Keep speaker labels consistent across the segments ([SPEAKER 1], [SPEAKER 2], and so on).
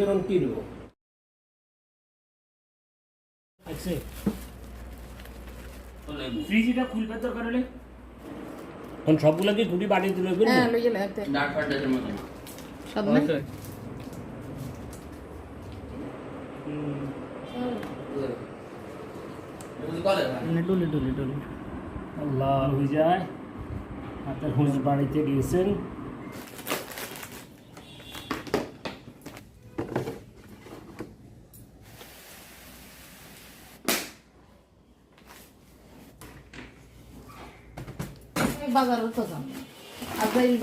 [SPEAKER 1] গ্রাম kilo আছে fridge এটা খুলবে দরকার হলে এখন সবগুলো কি গুটি বাড়ি দিলে
[SPEAKER 2] হ্যাঁ লইয়ে লাগতে
[SPEAKER 3] ডার্ক ফান্টাসের মতো
[SPEAKER 2] সব না?
[SPEAKER 3] কলে
[SPEAKER 1] লিটু লিটু লিটু আল্লাহ হয়ে যায়। আপনার হুঁজ বাড়িতে গিয়েছেন।
[SPEAKER 2] বাজার তো যাম আজরাইল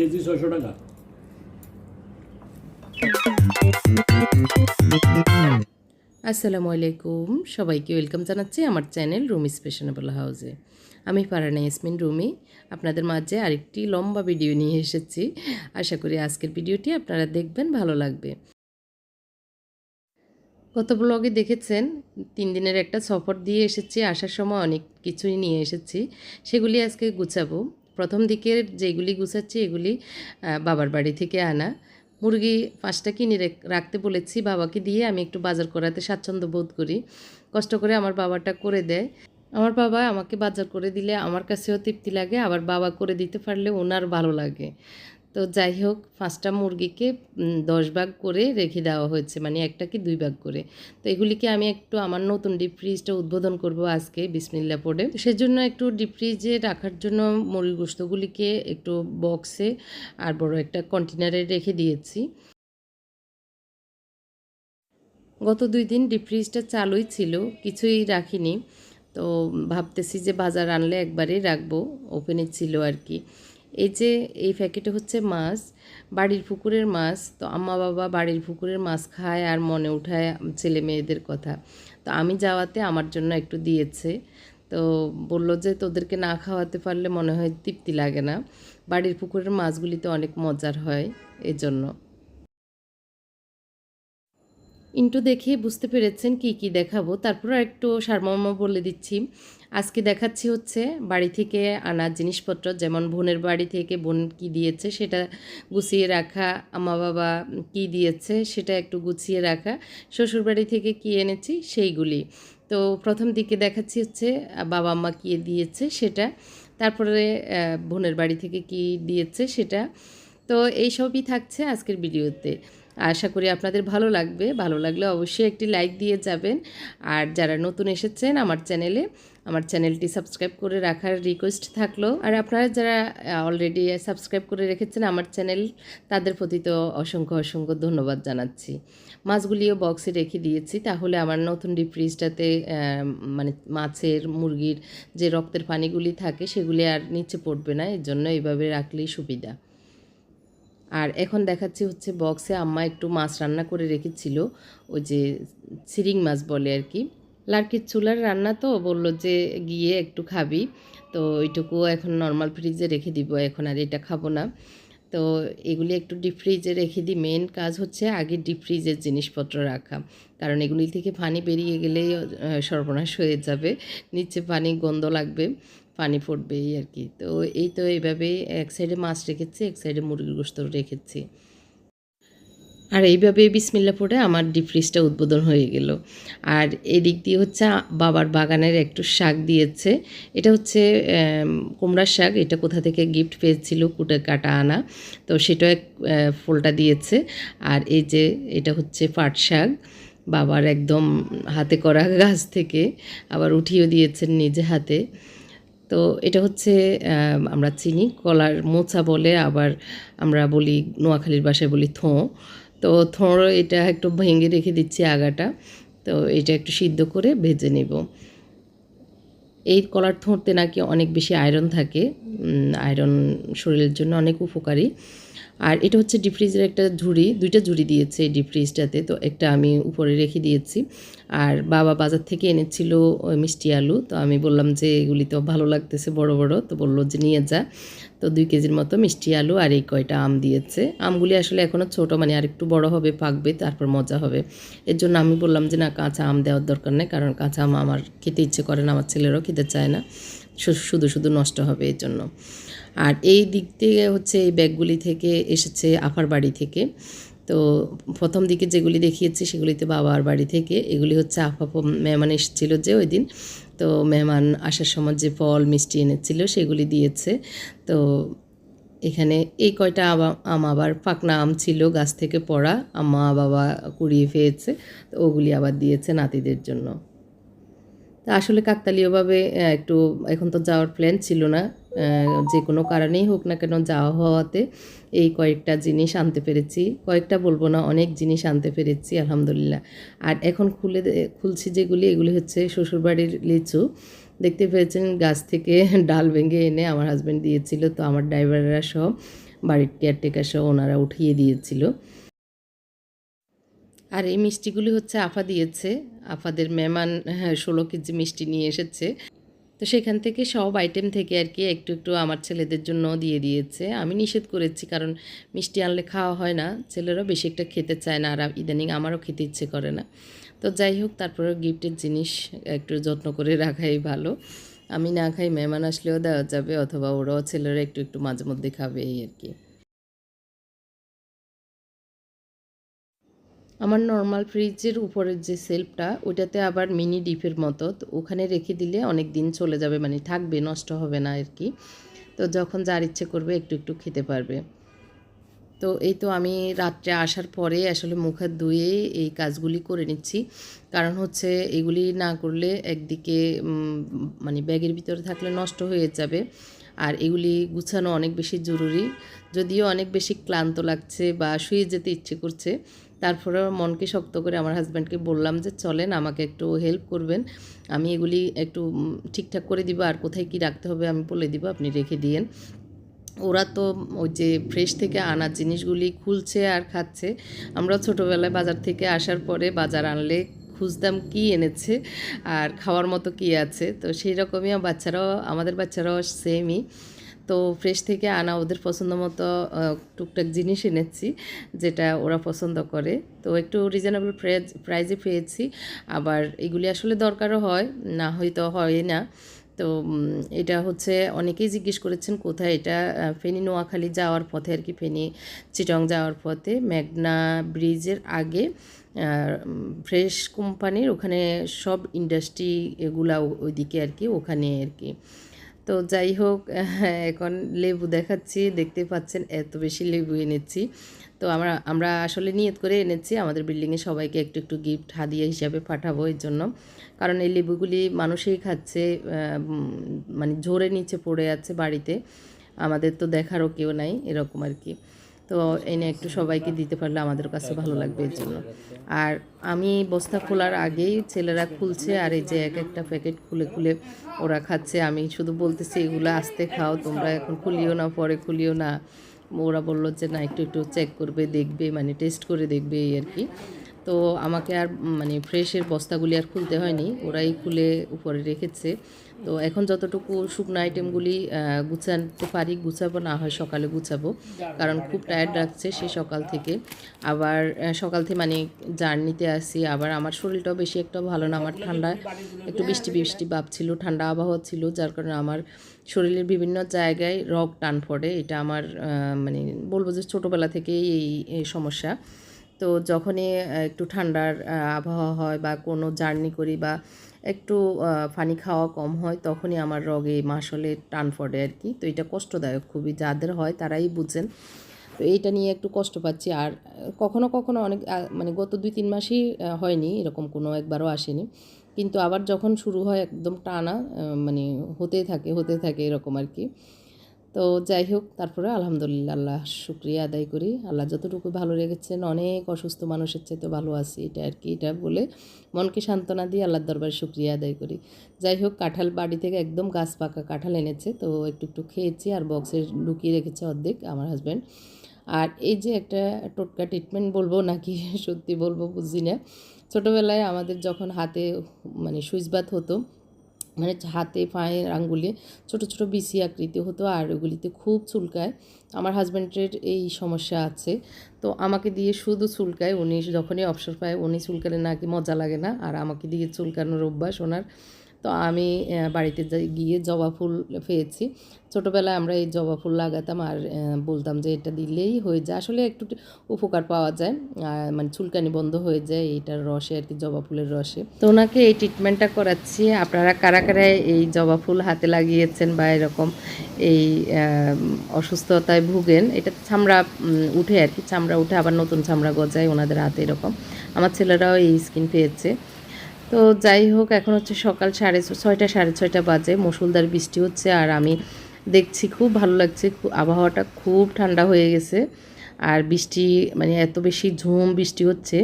[SPEAKER 1] কেজি ছয়শো টাকা।
[SPEAKER 4] আসসালামু আলাইকুম। সবাইকে ওয়েলকাম জানাচ্ছি আমার চ্যানেল রুমি স্পেশনেবল হাউসে। আমি পারানা ইয়াসমিন রুমি, আপনাদের মাঝে আরেকটি লম্বা ভিডিও নিয়ে এসেছি। আশা করি আজকের ভিডিওটি আপনারা দেখবেন, ভালো লাগবে। গত ব্লগে দেখেছেন, তিন দিনের একটা সফর দিয়ে এসেছি, আসার সময় অনেক কিছুই নিয়ে এসেছি। সেগুলি আজকে গুছাবো। প্রথম দিকের যেগুলি গুছাচ্ছি এগুলি বাবার বাড়ি থেকে আনা। মুরগি পাঁচটা কিনে রাখতে বলেছি বাবাকে দিয়ে আমি একটু বাজার করাতে স্বাচ্ছন্দ্য বোধ করি। কষ্ট করে আমার বাবাটা করে দেয়। আমার বাবা আমাকে বাজার করে দিলে আমার কাছেও তৃপ্তি লাগে, আবার বাবা করে দিতে পারলে ওনার ভালো লাগে। তো যাই হোক, পাঁচটা মুরগিকে দশ ভাগ করে রেখে দেওয়া হয়েছে মানে একটা কি দুই ভাগ করে। তো এগুলিকে আমি একটু আমার নতুন ডিপ ফ্রিজটা উদ্বোধন করব আজকে বিসমিল্লা পড়ে। সেজন্য একটু ডিপ ফ্রিজে রাখার জন্য মুরগি গোস্তগুলিকে একটু বক্সে আর বড় একটা কন্টেনারে রেখে দিয়েছি। গত দুই দিন ডিপ ফ্রিজটা চালুই ছিল, কিছুই রাখিনি। তো ভাবতেছি যে বাজার আনলে একবারেই রাখব ওপেনে ছিল আর কি। এই যে এই প্যাকেটে হচ্ছে মাছ, বাড়ির পুকুরের মাছ, তো আম্মা বাবা বাড়ির পুকুরের মাছ খায় আর মনে উঠায় ছেলে মেয়েদের কথা। তো আমি যাওয়াতে আমার জন্য একটু দিয়েছে। তো বলল যে তোদেরকে না খাওয়াতে পারলে মনে হয় তৃপ্তি লাগে না। বাড়ির পুকুরের মাছগুলিতে অনেক মজার হয় এজন্য। ইন্টু দেখে বুঝতে পেরেছেন কি কি দেখাবো। তারপর একটু সারমর্ম বলে দিচ্ছি। আজকে দেখাচ্ছি হচ্ছে বাড়ি থেকে আনা জিনিসপত্র, যেমন বোনের বাড়ি থেকে বোন কি দিয়েছে সেটা গুছিয়ে রাখা আমা বাবা কি দিয়েছে সেটা একটু গুছিয়ে রাখা শ্বশুর বাড়ি থেকে কি এনেছি সেইগুলি। তো প্রথম দিকে দেখাচ্ছি হচ্ছে বাবা মা কি দিয়েছে সেটা, তারপরে বোনের বাড়ি থেকে কি দিয়েছে সেটা। তো এই সবই থাকছে আজকের ভিডিওতে। আশা করি আপনাদের ভালো লাগবে। ভালো লাগলে অবশ্যই একটি লাইক দিয়ে যাবেন। আর যারা নতুন এসেছেন আমার চ্যানেলে আমার চ্যানেলটি সাবস্ক্রাইব করে রাখার রিকোয়েস্ট থাকল। আর আপনারা যারা অলরেডি সাবস্ক্রাইব করে রেখেছেন আমার চ্যানেল তাদের প্রতি তো অসংখ্য অসংখ্য ধন্যবাদ জানাচ্ছি। মাছগুলিও বক্সে রেখে দিয়েছি। তাহলে আমার নতুন ডিপ ফ্রিজটাতে মানে মাছের, মুরগির যে রক্তের পানিগুলি থাকে, সেগুলি আর নিচে পড়বে না। এর জন্য এইভাবে রাখলেই সুবিধা। আর এখন দেখাচ্ছি হচ্ছে বক্সে আম্মা একটু মাছ রান্না করে রেখেছিল, ওই যে সিরিং মাছ বলে আর কি। লার্কির চুলার রান্না তো, বলল যে গিয়ে একটু খাবি, তো ওইটুকু এখন নর্মাল ফ্রিজে রেখে দিব, এখন আর এটা খাব না। তো এগুলি একটু ডিপ ফ্রিজে রেখে দিই। মেন কাজ হচ্ছে আগে ডিপ ফ্রিজের জিনিসপত্র রাখা। কারণ এগুলি থেকে পানি বেরিয়ে গেলেই সর্বনাশ হয়ে যাবে। নিচে পানি গন্ধ লাগবে, পানি ফুটবেই আর কি। তো এই তো এইভাবে এক সাইডে মাছ রেখেছি, এক সাইডে মুরগির গোস্ত রেখেছি। আর এইভাবে বিসমিল্লা পড়ে আমার ডিপ ফ্রিজটা উদ্বোধন হয়ে গেল। আর এদিক দিয়ে হচ্ছে বাবার বাগানের একটু শাক দিয়েছে। এটা হচ্ছে কুমড়ার শাক। এটা কোথা থেকে গিফট পেয়েছিল কুটে কাটা আনা। তো সেটা এক ফুলটা দিয়েছে। আর এই যে এটা হচ্ছে পাট শাক। বাবার একদম হাতে করা গাছ থেকে আবার উঠিয়ে দিয়েছেন নিজে হাতে। তো এটা হচ্ছে আমরা চিনি। কলার মোচা বলে আবার আমরা বলি, নোয়াখালীর বাসায় বলি থোঁ। তো থোঁড় এটা একটু ভেঙে রেখে দিচ্ছি আগাটা। তো এটা একটু সিদ্ধ করে ভেজে নেব। এই কলার থোঁড়তে নাকি অনেক বেশি আয়রন থাকে। আয়রন শরীরের জন্য অনেক উপকারী। আর এটা হচ্ছে ডিপ ফ্রিজের একটা ঝুড়ি, দুইটা ঝুড়ি দিয়েছে ডিপ ফ্রিজটাতে তো একটা আমি উপরে রেখে দিয়েছি। আর বাবা বাজার থেকে এনেছিল মিষ্টি আলু। তো আমি বললাম যে, এগুলি তো ভালো লাগতেছে, বড় বড়। তো বলল যে, নিয়ে যা। তো দুই কেজির মতো মিষ্টি আলু আর এই কয়টা আম দিয়েছে। আমগুলি আসলে এখনও ছোটো মানে আর একটু বড় হবে, পাকবে, তারপর মজা হবে। এর জন্য আমি বললাম যে, না, কাঁচা আম দেওয়ার দরকার নেই, কারণ কাঁচা আম আমার খেতে ইচ্ছে করে না, আমার ছেলেরাও খেতে চায় না। শুধু শুধু নষ্ট হবে এর জন্য। আর এই দিক থেকে হচ্ছে এই ব্যাগগুলি থেকে এসেছে আফার বাড়ি থেকে। তো প্রথম দিকে যেগুলি দেখিয়েছি সেগুলিতে বাবার বাড়ি থেকে, এগুলি হচ্ছে প- মেহমান এসেছিল যে ওই দিন। তো মেহমান আসার সময় যে ফল, মিষ্টি এনেছিল সেগুলি দিয়েছে। তো এখানে এই কয়টা আম আবার পাকনা আম ছিল, গাছ থেকে পড়া। মা বাবা কুড়িয়ে পেয়েছে তো ওগুলি আবার দিয়েছে নাতিদের জন্য। তা আসলে কাকতালীয়ভাবে একটু এখন তো যাওয়ার প্ল্যান ছিল না। যে কোনো কারণেই হোক না কেন যাওয়া হওয়াতে এই কয়েকটা জিনিস আনতে পেরেছি। কয়েকটা বলব না, অনেক জিনিস আনতে পেরেছি, আলহামদুলিল্লাহ। আর এখন খুলে খুলছি যেগুলি, এগুলি হচ্ছে শ্বশুরবাড়ির লিচু। দেখতে পেয়েছেন, গাছ থেকে ডাল ভেঙে এনে আমার হাজব্যান্ড দিয়েছিল, তো আমার ড্রাইভাররা সব বাড়ির কেয়ারটেকার সহ ওনারা উঠিয়ে দিয়েছিল। আর এই মিষ্টিগুলি হচ্ছে আফা দিয়েছে। আফাদের মেহমান হ্যাঁ ষোলো কেজি মিষ্টি নিয়ে এসেছে। তো সেখান থেকে সব আইটেম থেকে আর কি একটু একটু আমার ছেলেদের জন্য দিয়ে দিয়েছে। আমি নিষেধ করেছি, কারণ মিষ্টি আনলে খাওয়া হয় না। ছেলেরাও বেশি একটা খেতে চায় না, আর ইদানিং আমারও খেতে ইচ্ছে করে না। তো যাই হোক তারপরে গিফটের জিনিস একটু যত্ন করে রাখাই ভালো। আমি না খাই, মেহমান আসলেও দেওয়া যাবে, অথবা ওরাও ছেলেরা একটু একটু মাঝে মধ্যে খাবে, এই আর কি আমার নর্মাল ফ্রিজের উপরের যে সেলফটা ওটাতে আবার মিনি ডিপের মতো ওখানে রেখে দিলে অনেক দিন চলে যাবে মানে থাকবে, নষ্ট হবে না আর কি তো যখন যার ইচ্ছে করবে, একটু একটু খেতে পারবে। তো এই তো আমি রাত্রে আসার পরে আসলে মুখ ধুয়ে এই কাজগুলি করে নিচ্ছি। কারণ হচ্ছে এগুলি না করলে একদিকে মানে ব্যাগের ভিতরে থাকলে নষ্ট হয়ে যাবে। আর এগুলি গুছানো অনেক বেশি জরুরি। যদিও অনেক বেশি ক্লান্ত লাগছে বা শুয়ে যেতে ইচ্ছে করছে তারপরেও মনকে শক্ত করে আমার হাজব্যান্ডকে বললাম যে, চলেন, আমাকে একটু হেল্প করবেন। আমি এগুলি একটু ঠিকঠাক করে দিব, আর কোথায় কি রাখতে হবে আমি বলে দিব, আপনি রেখে দিয়েন। ওরা তো ওই যে ফ্রেশ থেকে আনা জিনিসগুলি খুলছে আর খাচ্ছে। আমরা ছোটোবেলায় বাজার থেকে আসার পরে বাজার আনলে খুঁজতাম কি এনেছে আর খাওয়ার মতো কি আছে। তো সেই রকমই বাচ্চারাও, আমাদের বাচ্চারাও সেমই তো ফ্রেশ থেকে আনা ওদের পছন্দ মতো টুকটাক জিনিস এনেছি, যেটা ওরা পছন্দ করে। তো একটু রিজনেবল প্রাইজ পেয়েছি। আবার এগুলি আসলে দরকারও হয়, না হয়তো হয় না। তো এটা হচ্ছে অনেকেই জিজ্ঞেস করেছেন, কোথায় এটা? ফেনী নোয়াখালী যাওয়ার পথে আর কি, ফেনী চিটং যাওয়ার পথে। মেঘনা ব্রিজের আগে ফ্রেশ কোম্পানির ওখানে সব ইন্ডাস্ট্রি এগুলা ওইদিকে আর কি, ওখানে আর কি। তো যাই হোক এখন লেবু দেখাচ্ছি দেখতে পাচ্ছেন এত বেশি লেবু এনেছি। তো আমরা আমরা আসলে নিয়ত করে এনেছি, আমাদের বিল্ডিংয়ে সবাইকে একটু একটু গিফট হাদিয়া হিসাবে পাঠাবো এর জন্য। কারণ এই লেবুগুলি মানুষেই খাচ্ছে মানে ঝরে নিচে পড়ে আছে বাড়িতে। আমাদের তো দেখারও কেউ নাই, এরকম আর কি। তো এনে একটু সবাইকে দিতে পারলে আমাদের কাছে ভালো লাগবে এর জন্য। আর আমি বস্তা খোলার আগেই ছেলেরা খুলছে আর এই যে এক একটা প্যাকেট খুলে খুলে ওরা খাচ্ছে। আমি শুধু বলতেছি, এগুলো আস্তে খাও, তোমরা এখন খুলিও না, পরে খুলিও না। ওরা বলল যে, না, একটু একটু চেক করবে, দেখবে মানে টেস্ট করে দেখবে এই আর কি। তো আমাকে আর মানে ফ্রেশের বস্তাগুলি আর খুলতে হয়নি। ওরাই খুলে উপরে রেখেছে। তো এখন যতটুকু শুকনো আইটেমগুলি গুছাতে পারি, গুছাবো না হয় সকালে গুছাবো। কারণ খুব টায়ার্ড লাগছে সে সকাল থেকে। আবার সকাল থেকে মানে জার্নিতে আসি, আবার আমার শরীরটাও বেশি একটা ভালো না। আমার ঠান্ডা, একটু বৃষ্টি বৃষ্টি ভাব ছিল, ঠান্ডা আবহাওয়া ছিল, যার কারণে আমার শরীরের বিভিন্ন জায়গায় রগ টান পড়ে। এটা আমার মানে বলব যে ছোটোবেলা থেকেই এই সমস্যা। তো যখনই একটু ঠান্ডার আবহাওয়া হয় বা কোনো জার্নি করি বা একটু ফানি খাওয়া কম হয়, তখনই আমার রগে মাসলে টান পড়ে আর কি তো এটা কষ্টদায়ক, খুবই যাদের হয় তারাই বুঝছেন তো এইটা নিয়ে একটু কষ্ট পাচ্ছি। আর কখনো কখনো অনেক মানে গত দুই তিন মাসই হয়নি, এরকম কোনো একবারও আসেনি। কিন্তু আবার যখন শুরু হয় একদম টানা মানে হতে থাকে হতে থাকে এরকম আর কি তো যাই হোক, তারপরে আলহামদুলিল্লাহ, আল্লাহ শুক্রিয়া আদায় করি। আল্লাহ যতটুকু ভালো রেখেছেন, অনেক অসুস্থ মানুষের চাইতে ভালো আছি, এটা আর কি, এটা বলে মনকে সান্ত্বনা দিয়ে আল্লাহর দরবারে শুক্রিয়া আদায় করি। যাই হোক, কাঁঠাল বাড়ি থেকে একদম গাছ পাকা কাঁঠাল এনেছে, তো একটু একটু খেয়েছি আর বক্সে লুকিয়ে রেখেছে অর্ধেক আমার হাজব্যান্ড আর এই যে একটা টোটকা ট্রিটমেন্ট বলব নাকি, সত্যি বলব বুঝি না। ছোটোবেলায় আমাদের যখন হাতে মানে সুইচ বাত হতো মানে হাতে পায়ের আঙ্গুলে ছোট ছোট বিসি আকৃতি হতো আর ওগুলিতে খুব চুলকায়। আমার হাজব্যান্ডের এই সমস্যা আছে। তো আমাকে দিয়ে শুধু চুলকায়, উনি যখনই অবসর পায়, উনি চুলকালে নাকি মজা লাগে না। আর আমাকে দিয়ে চুলকানোর অভ্যাস ওনার তো আমি বাড়িতে গিয়ে জবা ফুল পেয়েছি। ছোটোবেলায় আমরা এই জবা ফুল লাগাতাম আর বলতাম যে এটা দিলেই হয়ে যায়। আসলে একটু উপকার পাওয়া যায় মানে চুলকানি বন্ধ হয়ে যায় এইটার রসে আর কি, জবা ফুলের রসে। তো ওনাকে এই ট্রিটমেন্টটা করাচ্ছি। আপনারা কারা কারা এই জবা ফুল হাতে লাগিয়েছেন বা এরকম এই অসুস্থতায় ভুগেন, এটা চামড়া উঠে আর কি, চামড়া উঠে আবার নতুন চামড়া গজায় ওনাদের হাতে এরকম। আমার ছেলেরাও এই স্কিন পেয়েছে। তো যাই হোক, এখন হচ্ছে সকাল সাড়ে ছয়টা সাড়ে ছয়টা বাজে। মুসুলধার বৃষ্টি হচ্ছে আর আমি দেখছি খুব ভালো লাগছে। আবহাওয়াটা খুব ঠান্ডা হয়ে গেছে। আর বৃষ্টি মানে এত বেশি ঝুম বৃষ্টি হচ্ছে,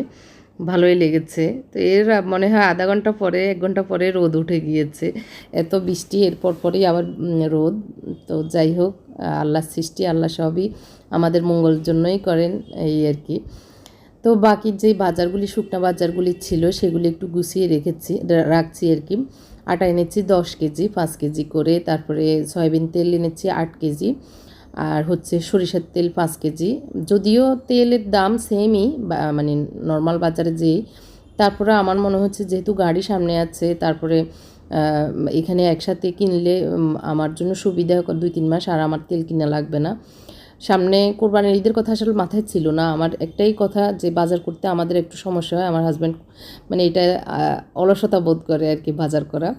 [SPEAKER 4] ভালোই লেগেছে। তো এর মনে হয় আধা ঘণ্টা পরে, এক ঘণ্টা পরে রোদ উঠে গিয়েছে। এত বৃষ্টি, এরপর পরেই আবার রোদ। তো যাই হোক আল্লাহ সৃষ্টি, আল্লাহ সবই আমাদের মঙ্গলের জন্যই করেন, এই আর কি। তো বাকি যে বাজারগুলি, শুকনা বাজারগুলি ছিল, সেগুলি একটু গুছিয়ে রেখেছি রাখছি আর কি। আটা এনেছি দশ কেজি, পাঁচ কেজি করে, তারপরে সয়াবিন তেল এনেছি আট কেজি, আর হচ্ছে সরিষার তেল পাঁচ কেজি। যদিও তেলের দাম সেমই মানে নর্মাল বাজারে যেই, তারপরে আমার মনে হচ্ছে যেহেতু গাড়ি সামনে আছে, তারপরে এখানে একসাথে কিনলে আমার জন্য সুবিধা দুই তিন মাস, আর আমার তেল কিনা লাগবে না। সামনে কোরবানির ঈদের কথা আসলে মাথায় ছিল না। আমার একটাই কথা যে বাজার করতে আমাদের একটু সমস্যা হয়। আমার হাজব্যান্ড মানে এটা অলসতা বোধ করে আর কি বাজার করা।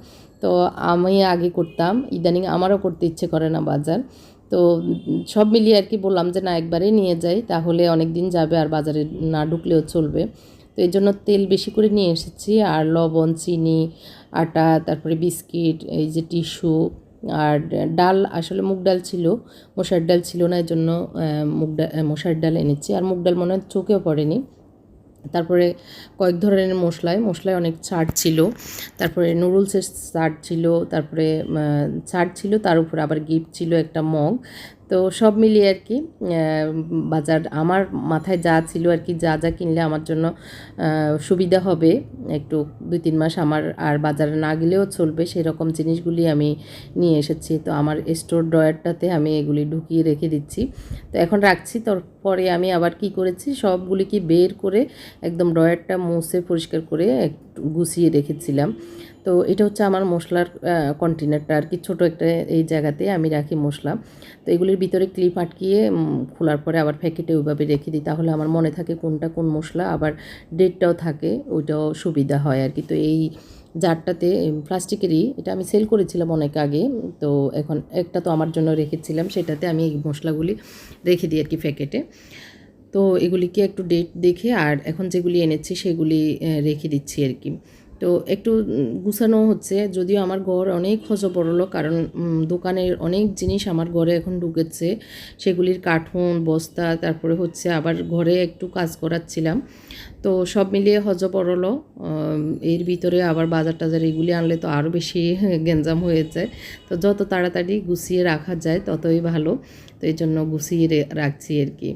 [SPEAKER 4] তো আমি আগে করতাম, ইদানিং আমারও করতে ইচ্ছে করে না বাজার। তো সব মিলিয়ে আর কি বললাম যে, না, একবারেই নিয়ে যাই, তাহলে অনেক দিন যাবে আর বাজারে না ঢুকলেও চলবে। তো এই জন্য তেল বেশি করে নিয়ে এসেছি। আর লবণ, চিনি, আটা, তারপরে বিস্কিট, এই যে টিস্যু আর ডাল, আসলে মুগ ডাল ছিল মশার ডাল ছিল না এর জন্য মুগ ডাল মশার ডাল এনেছি। আর মুগ ডাল মনে হয় চোখেও পড়েনি। তারপরে কয়েক ধরনের মশলায় মশলায় অনেক ছাড় ছিল। তারপরে নুডলসের ছাড় ছিল, তারপরে ছাড় ছিল, তার উপরে আবার গিফট ছিল একটা মগ। তো সব মিলিয়ে আর কি বাজার আমার মাথায় যা ছিল আর কি, যা যা কিনলে আমার জন্য সুবিধা হবে। একটু দুই তিন মাস আমার আর বাজারে না গেলেও চলবে সেই রকম জিনিসগুলি আমি নিয়ে এসেছি। তো আমার স্টোর ড্রয়ারটাতে আমি এগুলি ঢুকিয়ে রেখে দিচ্ছি। তো এখন রাখছি, তারপরে আমি আবার কি করেছি, সবগুলিকে বের করে একদম ড্রয়ারটা মুছে পরিষ্কার করে গুছিয়ে রেখেছিলাম। তো এটা হচ্ছে আমার মশলার কন্টেনারটা আর কি। ছোটো একটা এই জায়গাতে আমি রাখি মশলা। তো এগুলির ভিতরে ক্লিপ আটকিয়ে খোলার পরে আবার প্যাকেটে ওইভাবে রেখে দিই। তাহলে আমার মনে থাকে কোনটা কোন মশলা, আবার ডেটটাও থাকে, ওইটাও সুবিধা হয় আর কি। তো এই জারটাতে প্লাস্টিকেরই, এটা আমি সেল করেছিলাম অনেক আগে। তো এখন একটা তো আমার জন্য রেখেছিলাম, সেটাতে আমি এই মশলাগুলি রেখে দিই আর কি প্যাকেটে। তো এগুলিকে একটু ডেট দেখে, আর এখন যেগুলি এনেছি, সেগুলি রেখে দিচ্ছি আর কি। তো একটু গুছানো হচ্ছে। যদিও আমার ঘর অনেক হজবরল কারণ দোকানের অনেক জিনিস আমার ঘরে এখন ঢুকেছে। সেগুলির কার্টুন, বস্তা, তারপরে হচ্ছে আবার ঘরে একটু কাজ করাচ্ছিলাম। তো সব মিলিয়ে হজবরল এর ভিতরে আবার বাজার টাজার এগুলি আনলে তো আরও বেশি গেঞ্জাম হয়ে যায় তো যত তাড়াতাড়ি গুছিয়ে রাখা যায় ততই ভালো। তো এই জন্য গুছিয়ে রাখছি আর কি।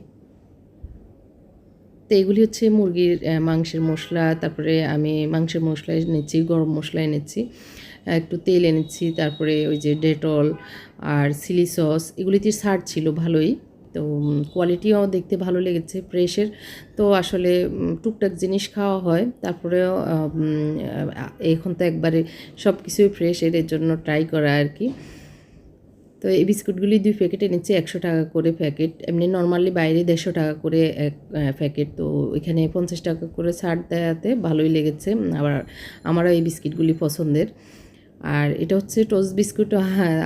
[SPEAKER 4] তো এগুলি হচ্ছে মুরগির মাংসের মশলা, তারপরে আমি মাংসের মশলা এনেছি, গরম মশলা এনেছি একটু তেল এনেছি, তারপরে ওই যে ডেটল আর চিলি সস, এগুলিতে ছাড় ছিল ভালোই, তো কোয়ালিটিও দেখতে ভালো লেগেছে ফ্রেশের তো আসলে টুকটাক জিনিস খাওয়া হয়, তারপরেও এখন তো একবারে সব কিছুই ফ্রেশের এর জন্য ট্রাই করা আর কি। তো এই বিস্কুটগুলি দুই প্যাকেট এনেছি একশো টাকা করে প্যাকেট। এমনি নর্মালি বাইরে দেড়শো টাকা করে এক প্যাকেট। তো এখানে পঞ্চাশ টাকা করে ছাড় দেওয়াতে ভালোই লেগেছে। আবার আমারও এই বিস্কিটগুলি পছন্দের। আর এটা হচ্ছে টোস্ট বিস্কুট।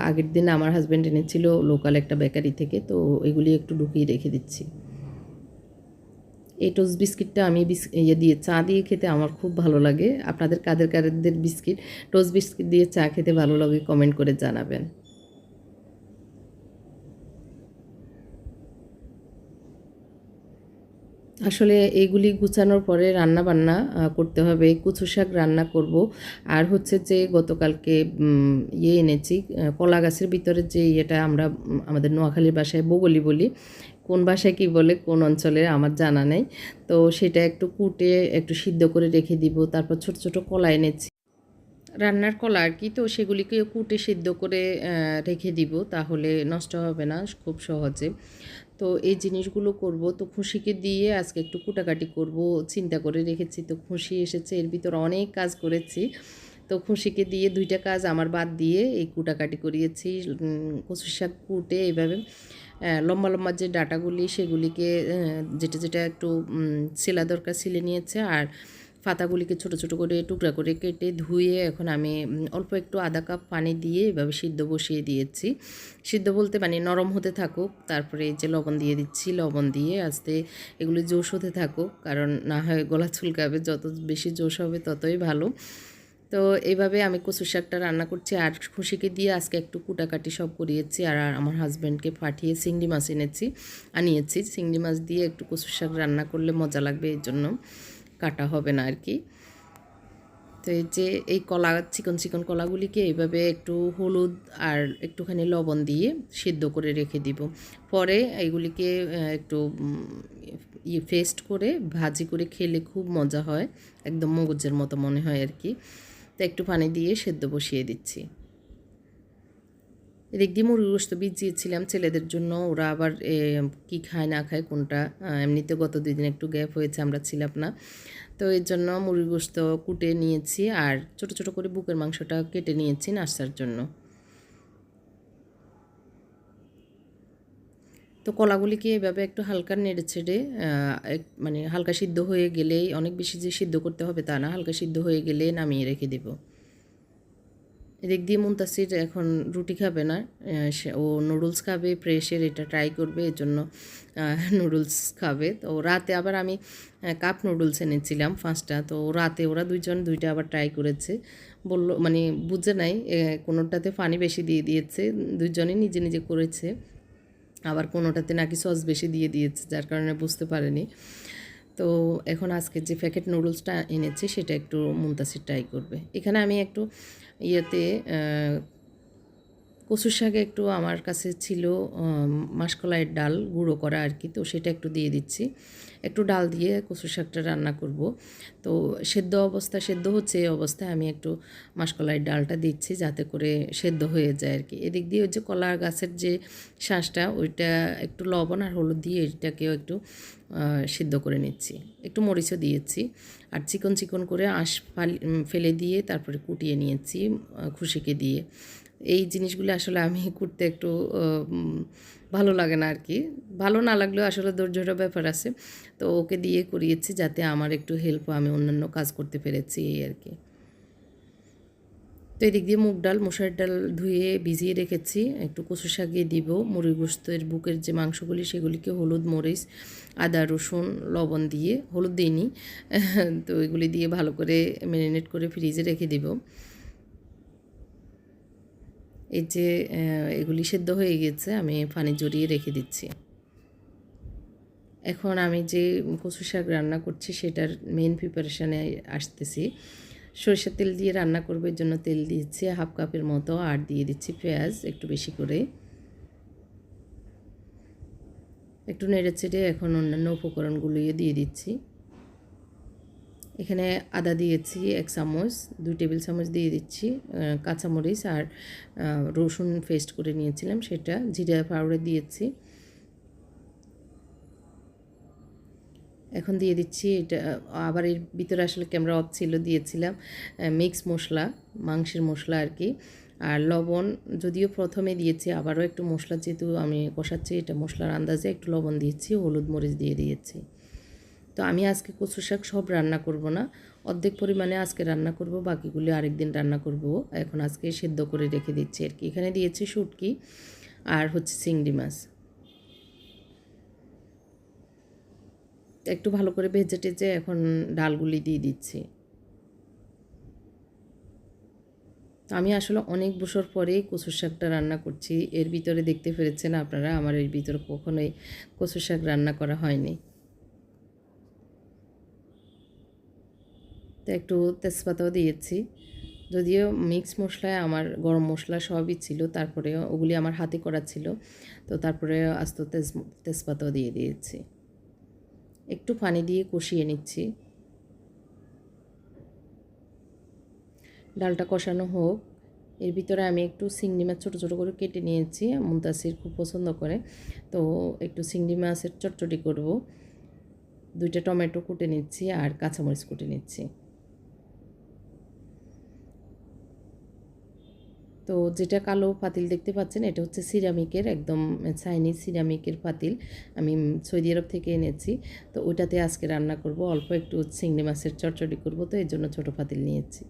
[SPEAKER 4] আগের দিন আমার হাজব্যান্ড এনেছিল লোকাল একটা বেকারি থেকে। তো এগুলি একটু ঢুকিয়ে রেখে দিচ্ছি। এই টোস্ট বিস্কিটটা আমি ইয়ে দিয়ে চা দিয়ে খেতে আমার খুব ভালো লাগে। আপনাদের কাদের কাদের বিস্কিট? টোস্ট বিস্কিট দিয়ে চা খেতে ভালো লাগে কমেন্ট করে জানাবেন। আসলে এইগুলি গুছানোর পরে রান্না বান্না করতে হবে। কচু শাক রান্না করব। আর হচ্ছে যে গতকালকে ইয়ে এনেছি কলা গাছের ভিতরে যে ইয়েটা আমরা আমাদের নোয়াখালীর বাসায় বগলি বলি, কোন ভাষায় কি বলে, কোন অঞ্চলে আমার জানা নেই। তো সেটা একটু কুটে, একটু সিদ্ধ করে রেখে দিব। তারপর ছোট ছোট কলা এনেছি। রান্নার কলা আর কি, তো সেগুলিকে কুটে, সিদ্ধ করে রেখে দিব। তাহলে নষ্ট হবে না, খুব সহজে। তো এই জিনিসগুলো করব। তো খুশিকে দিয়ে আজকে একটু কুটাকাটি করব, চিন্তা করে রেখেছি। তো খুশি এসেছে, এর ভিতর অনেক কাজ করেছি। তো খুশিকে দিয়ে দুইটা কাজ আমার বাদ দিয়ে এই কুটাকাটি করিয়েছি। কচুর শাক কুটে এইভাবে লম্বা লম্বা যে ডাটাগুলি সেগুলিকে যেটা যেটা একটু ছেলা দরকার ছিলে নিয়েছে। আর পাতাগুলিকে ছোট ছোট করে টুকরা করে কেটে ধুয়ে এখন আমি অল্প একটু আধা কাপ পানি দিয়ে এভাবে সিদ্ধ বসিয়ে দিয়েছি। সিদ্ধ বলতে মানে নরম হতে থাকুক, তারপরে যে লবণ দিয়ে দিচ্ছি, লবণ দিয়ে আস্তে এগুলি জোশ হতে থাকুক, কারণ না হয় গলা চুলকাবে, যত বেশি জোশ হবে ততই ভালো। তো এইভাবে আমি কচু শাকটা রান্না করছি, আর খুশিকে দিয়ে আজকে একটু কুটাকাটি সব করিয়েছি, আর আর আমার হাজব্যান্ডকে পাঠিয়ে চিংড়ি মাছ এনেছি, আনিয়েছি। চিংড়ি মাছ দিয়ে একটু কচু শাক রান্না করলে মজা লাগবে এর জন্য। কাটা হবে না আর কি। তো এই যে এই কলা, চিকন চিকন কলাগুলিকে এইভাবে একটু হলুদ আর একটুখানি লবণ দিয়ে সিদ্ধ করে রেখে দিব। পরে এইগুলিকে একটু ইয়ে পেস্ট করে ভাজি করে খেলে খুব মজা হয়। একদম মগজের মতো মনে হয় আর কি। তো একটু পানি দিয়ে সেদ্ধ বসিয়ে দিচ্ছি। এদিক দিয়ে মুরগি গোস্ত ভিজিয়েছিলাম ছেলেদের জন্য। ওরা আবার কি খায়, না খায়, কোনটা এমনিতে গত দুই দিন একটু গ্যাপ হয়েছে, আমরা ছিলাম না। তো এর জন্য মুরগি গোস্ত কুটে নিয়েছি আর ছোট ছোট করে বুকের মাংসটা কেটে নিয়েছি নাস্তার জন্য। তো কলাগুলিকে এভাবে একটু হালকা নেড়ে ছেড়ে মানে হালকা সিদ্ধ হয়ে গেলেই, অনেক বেশি যে সিদ্ধ করতে হবে তা না, হালকা সিদ্ধ হয়ে গেলে নামিয়ে রেখে দেব। এদিক দিয়ে মুন্তাসির এখন রুটি খাবে না সে ও নুডলস খাবে প্রেসের এটা ট্রাই করবে এর জন্য নুডলস খাবে। তো রাতে আবার আমি কাপ নুডলস এনেছিলাম পাঁচটা, তো রাতে ওরা দুইজন, দুইটা আবার ট্রাই করেছে। বলল মানে বুঝে নাই কোনোটাতে পানি বেশি দিয়ে দিয়েছে দুইজনই নিজে নিজে করেছে। আবার কোনোটাতে নাকি সস বেশি দিয়ে দিয়েছে, যার কারণে বুঝতে পারেনি। তো এখন আজকে যে প্যাকেট নুডলসটা এনেছি, সেটা একটু মুন্তাসির ট্রাই করবে। এখানে আমি একটু ইয়েতে কচুর শাকে একটু আমার কাছে ছিল মাসকলাইয়ের ডাল গুঁড়ো করা আর কি, তো সেটা একটু দিয়ে দিচ্ছি। একটু ডাল দিয়ে কচুর শাকটা রান্না করব। তো সেদ্ধ অবস্থা, সেদ্ধ হচ্ছে এই অবস্থায় আমি একটু মাসকলাইয়ের ডালটা দিচ্ছি যাতে করে সেদ্ধ হয়ে যায় আর কি। এদিক দিয়ে ওই যে কলা গাছের যে শ্বাসটা ওইটা একটু লবণ আর হলুদ দিয়ে এটাকেও একটু সিদ্ধ করে নিচ্ছি। একটু মরিচও দিয়েছি আর চিকন চিকন করে আঁশ ফেলে দিয়ে তারপরে কুটিয়ে নিয়েছি খুশিকে দিয়ে। এই জিনিসগুলো আসলে আমি করতে একটু ভালো লাগে না আর কি ভালো না লাগলেও আসলে ধৈর্যটা ব্যাপার আছে। তো ওকে দিয়ে করিয়েছি যাতে আমার একটু হেল্প আমি অন্যান্য কাজ করতে পেরেছি এই আর কি তো এদিক দিয়ে মুগ ডাল মশার ডাল ধুয়ে ভিজিয়ে রেখেছি। একটু কচু শাকিয়ে দিব। মুরগি গোস্তের বুকের যে মাংসগুলি, সেগুলিকে হলুদ, মরিচ, আদা, রসুন, লবণ দিয়ে, হলুদ দিইনি। তো এগুলি দিয়ে ভালো করে ম্যারিনেট করে ফ্রিজে রেখে দিব। এই যে এগুলি সেদ্ধ হয়ে গেছে, আমি পানি জড়িয়ে রেখে দিচ্ছি। এখন আমি যে কচু শাক রান্না করছি, সেটার মেন প্রিপারেশানে আসতেছি। সরিষার তেল দিয়ে রান্না করব, এর জন্য তেল দিয়েছি, হাফ কাপের মতো আর দিয়ে দিচ্ছি পেঁয়াজ, একটু বেশি করে। একটু নেড়ে চেড়ে এখন অন্যান্য উপকরণগুলিও দিয়ে দিচ্ছি। এখানে আদা দিয়েছি এক চামচ, দুই টেবিল চামচ দিয়ে দিচ্ছি কাঁচামরিচ আর রসুন পেস্ট করে নিয়েছিলাম সেটা, জিরা পাউডার দিয়েছি। এখন দিয়ে দিচ্ছি এটা আবার এর ভিতরে আসলে ক্যামেরা অফ ছিল, দিয়েছিলাম মিক্স মশলা, মাংসের মশলা আর কি। আর লবণ, যদিও প্রথমে দিয়েছি, আবারও একটু মশলা যেহেতু আমি কষাচ্ছি, এটা মশলার আন্দাজে একটু লবণ দিয়েছি হলুদ মরিচ দিয়ে দিয়েছি। তো আমি আজকে কচু শাক সব রান্না করব না। অর্ধেক পরিমাণে আজকে রান্না করব, বাকিগুলি আরেকদিন রান্না করব। এখন আজকে সেদ্ধ করে রেখে দিচ্ছি আর কি। এখানে দিয়েছি শুটকি আর হচ্ছে চিংড়ি মাছ। একটু ভালো করে ভেজে টেজে এখন ডালগুলি দিয়ে দিচ্ছি। আমি আসলে অনেক বছর পরেই কচুর শাকটা রান্না করছি। এর ভিতরে দেখতে পেরেছেন আপনারা, আমার এর ভিতরে কখনোই কচুর শাক রান্না করা হয়নি। তো একটু তেজপাতাও দিয়েছি। যদিও মিক্স মশলায় আমার গরম মশলা সবই ছিল, তারপরে ওগুলি আমার হাতে করা ছিল, তো তারপরে আস্ত তেজ, তেজপাতাও দিয়ে দিয়েছি। একটু পানি দিয়ে কষিয়ে নিচ্ছি। ডালটা কষানো হোক। এর ভিতরে আমি একটু চিংড়ি মাছ ছোটো ছোটো করে কেটে নিয়েছি, মুন্তাসির খুব পছন্দ করে। তো একটু চিংড়ি মাছের চটচটি করব। দুইটা টমেটো কুটে নিচ্ছি আর কাঁচামরিচ কুটে নিচ্ছি। তো যেটা কালো পাতিল দেখতে পাচ্ছেন, এটা হচ্ছে সিরামিকের, একদম চাইনিজ সিরামিকের পাতিল। আমি সৌদি আরব থেকে এনেছি। তো ওইটাতে আজকে রান্না করব। অল্প একটু চিংড়ি মাছের চটচটি করব। তো এর জন্য ছোটো পাতিল নিয়েছি।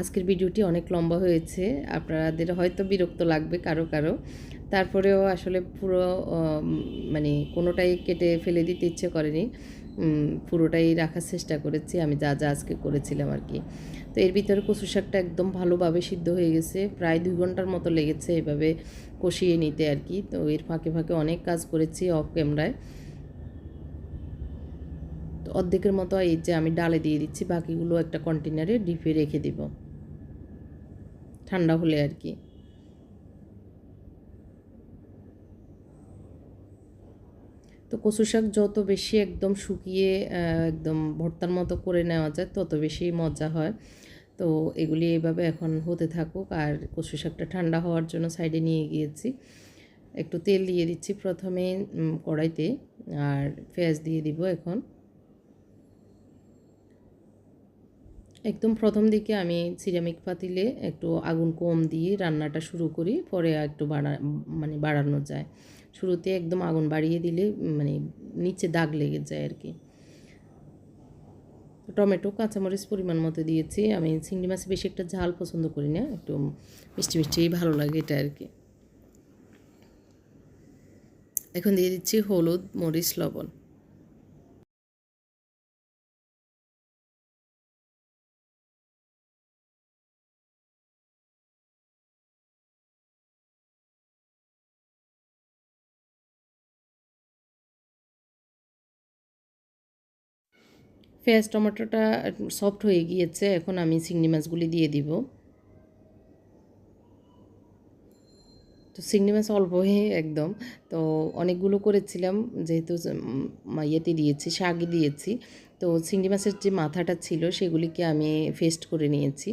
[SPEAKER 4] আজকের ভিডিওটি অনেক লম্বা হয়েছে। আপনাদের হয়তো বিরক্ত লাগবে কারও কারও। তারপরেও আসলে পুরো মানে কোনোটাই কেটে ফেলে দিতে ইচ্ছে করেনি। পুরোটাই রাখার চেষ্টা করেছি। আমি যা যা আজকে করেছিলাম আর কি। তো এর ভিতরে কচু শাকটা একদম ভালোভাবে সিদ্ধ হয়ে গেছে। প্রায় দুই ঘণ্টার মতো লেগেছে এভাবে কষিয়ে নিতে আর কি। তো এর ফাঁকে ফাঁকে অনেক কাজ করেছি অফ ক্যামেরায় তো অর্ধেকের মতো এই যে আমি ডালে দিয়ে দিচ্ছি, বাকিগুলো একটা কন্টেনারে ডিপে রেখে দিব। ঠান্ডা হলে আর কি। তো কচু শাক যত বেশি একদম শুকিয়ে একদম ভর্তার মতো করে নেওয়া যায়, তত বেশি মজা হয়। তো এগুলি এভাবে এখন হতে থাকুক। আর কচু শাকটা ঠান্ডা হওয়ার জন্য সাইডে নিয়ে গিয়েছি। একটু তেল দিয়ে দিচ্ছি প্রথমে কড়াইতে। আর পেঁয়াজ দিয়ে দিব এখন। একদম প্রথম দিকে আমি সিরামিক পাতিলে একটু আগুন কম দিয়ে রান্নাটা শুরু করি, পরে একটু বাড়া মানে বাড়ানো যায়। শুরুতে একদম আগুন বাড়িয়ে দিলে মানে নিচে দাগ লেগে যায় আর কি। টমেটো, কাঁচামরিচ পরিমাণ মতো দিয়েছি। আমি চিংড়ি মাছে বেশি একটা ঝাল পছন্দ করি না, একটু মিষ্টি মিষ্টি ভালো লাগে এটা আর কি। এখন দিয়ে দিচ্ছি হলুদ, মরিচ, লবণ। পেঁয়াজ টমেটোটা সফট হয়ে গিয়েছে, এখন আমি চিংড়ি মাছগুলি দিয়ে দিব। তো চিংড়ি মাছ অল্প হয়ে একদম। তো অনেকগুলো করেছিলাম, যেহেতু ইয়েতে দিয়েছি শাকে দিয়েছি। তো চিংড়ি মাছের যে মাথাটা ছিল, সেগুলিকে আমি ফেস্ট করে নিয়েছি।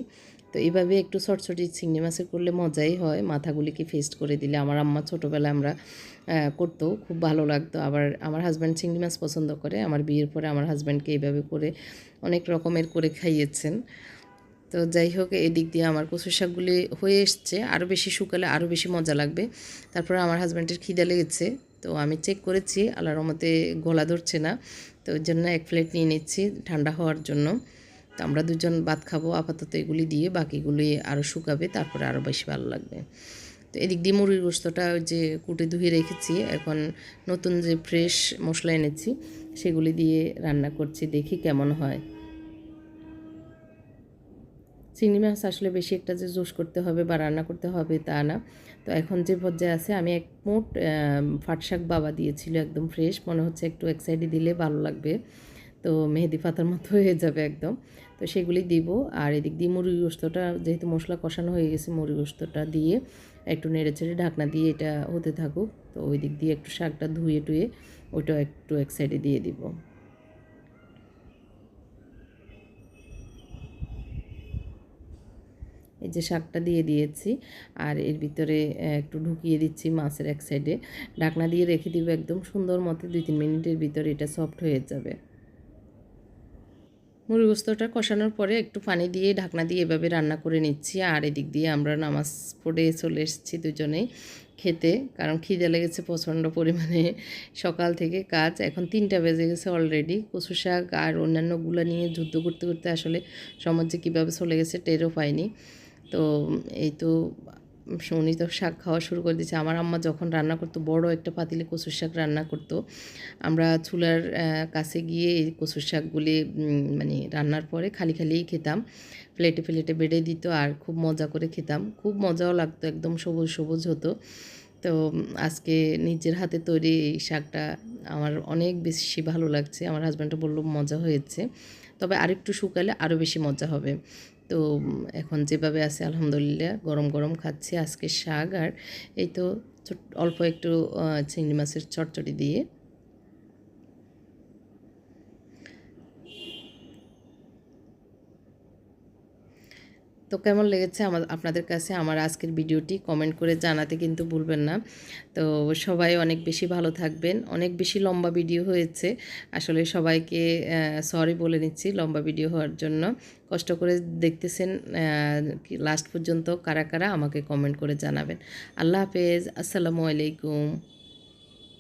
[SPEAKER 4] তো এইভাবে একটু ছটছটি চিংড়ি মাছের করলে মজাই হয়, মাথাগুলিকে ফেস্ট করে দিলে। আমার আম্মা ছোটোবেলায় আমরা করতো, খুব ভালো লাগতো। আবার আমার হাজব্যান্ড চিংড়ি মাছ পছন্দ করে, আমার বিয়ের পরে আমার হাজব্যান্ডকে এইভাবে করে অনেক রকমের করে খাইয়েছেন। তো যাই হোক, এদিক দিয়ে আমার কচু শাকগুলি হয়ে এসছে আরও বেশি শুকালে আরও বেশি মজা লাগবে। তারপরে আমার হাজব্যান্ডের খিদে লেগেছে, তো আমি চেক করেছি, আল্লাহর রহমতে গলা ধরছে না। তো ওই জন্য এক প্লেট নিয়ে নিচ্ছি ঠান্ডা হওয়ার জন্য। তো আমরা দুজন ভাত খাব, আপাতত এগুলি দিয়ে, বাকিগুলি আরও শুকাবে, তারপরে আরও বেশি ভালো লাগবে। তো এদিক দিয়ে মুরগির গোস্তটা যে কুটে ধুয়ে রেখেছি, এখন নতুন যে ফ্রেশ মশলা এনেছি, সেগুলি দিয়ে রান্না করছি, দেখি কেমন হয়। চিংড়ি মাছ আসলে বেশি একটা যে জোশ করতে হবে বা রান্না করতে হবে তা না। তো এখন যে পর্যায়ে আছে, আমি এক মোট ফাটশাক বাবা দিয়েছিল একদম ফ্রেশ মনে হচ্ছে একটু এক সাইডে দিলে ভালো লাগবে। তো মেহেদি পাতার মতো হয়ে যাবে একদম। তো সেগুলি দিব, আর এদিক দিয়ে মুরগি গোস্তটা যেহেতু মশলা কষানো হয়ে গেছে মুরগি গোস্তটা দিয়ে একটু নেড়ে চেড়ে ঢাকনা দিয়ে এটা হতে থাকুক, তো ওই দিক দিয়ে একটু শাকটা ধুয়ে টুয়ে ওইটাও একটু এক সাইডে দিয়ে দিব। এই যে শাকটা দিয়ে দিয়েছি, আর এর ভিতরে একটু ঢুকিয়ে দিচ্ছি মাছের এক সাইডে ঢাকনা দিয়ে রেখে দিব একদম সুন্দর মতো, দুই তিন মিনিটের ভিতরে এটা সফট হয়ে যাবে। মুরগি গোস্তটা কষানোর পরে একটু পানি দিয়ে, ঢাকনা দিয়ে এভাবে রান্না করে নিচ্ছি। আর এদিক দিয়ে আমরা নামাজ পড়ে চলে এসেছি দুজনেই খেতে, কারণ খিদে লেগেছে প্রচণ্ড পরিমাণে। সকাল থেকে কাজ এখন তিনটা বেজে গেছে অলরেডি কচু শাক আর অন্যান্যগুলো নিয়ে যুদ্ধ করতে করতে আসলে সমাজ কীভাবে চলে গেছে টেরও পাইনি। তো এই তো উনি তো শাক খাওয়া শুরু করে দিয়েছে। আমার আম্মা যখন রান্না করতো, বড় একটা পাতিলে কচুর শাক রান্না করতো। আমরা চুলার কাছে গিয়ে এই কচুর শাকগুলি মানে রান্নার পরে খালি খালিই খেতাম। প্লেটে প্লেটে বেড়ে দিত আর খুব মজা করে খেতাম। খুব মজাও লাগতো, একদম সবুজ সবুজ হতো। তো আজকে নিজের হাতে তৈরি এই শাকটা আমার অনেক বেশি ভালো লাগছে। আমার হাজব্যান্ডটা বলল, মজা হয়েছে। তবে আরেকটু শুকালে আরও বেশি মজা হবে। তো এখন যেভাবে আছে আলহামদুলিল্লাহ, গরম গরম খাচ্ছি আজকে শাক আর এই তো অল্প একটু চিংড়ি মাছের চটচটি দিয়ে। তো কেমন লেগেছে আমার আপনাদের কাছে আমার আজকের ভিডিওটি? কমেন্ট করে জানাতে কিন্তু ভুলবেন না। তো সবাই অনেক বেশি ভালো থাকবেন। অনেক বেশি লম্বা ভিডিও হয়েছে। আসলে সবাইকে সরি বলে নিচ্ছি লম্বা ভিডিও হওয়ার জন্য। কষ্ট করে দেখতেছেন লাস্ট পর্যন্ত কারা কারা আমাকে কমেন্ট করে জানাবেন। আল্লাহ হাফেজ। আসসালামু আলাইকুম।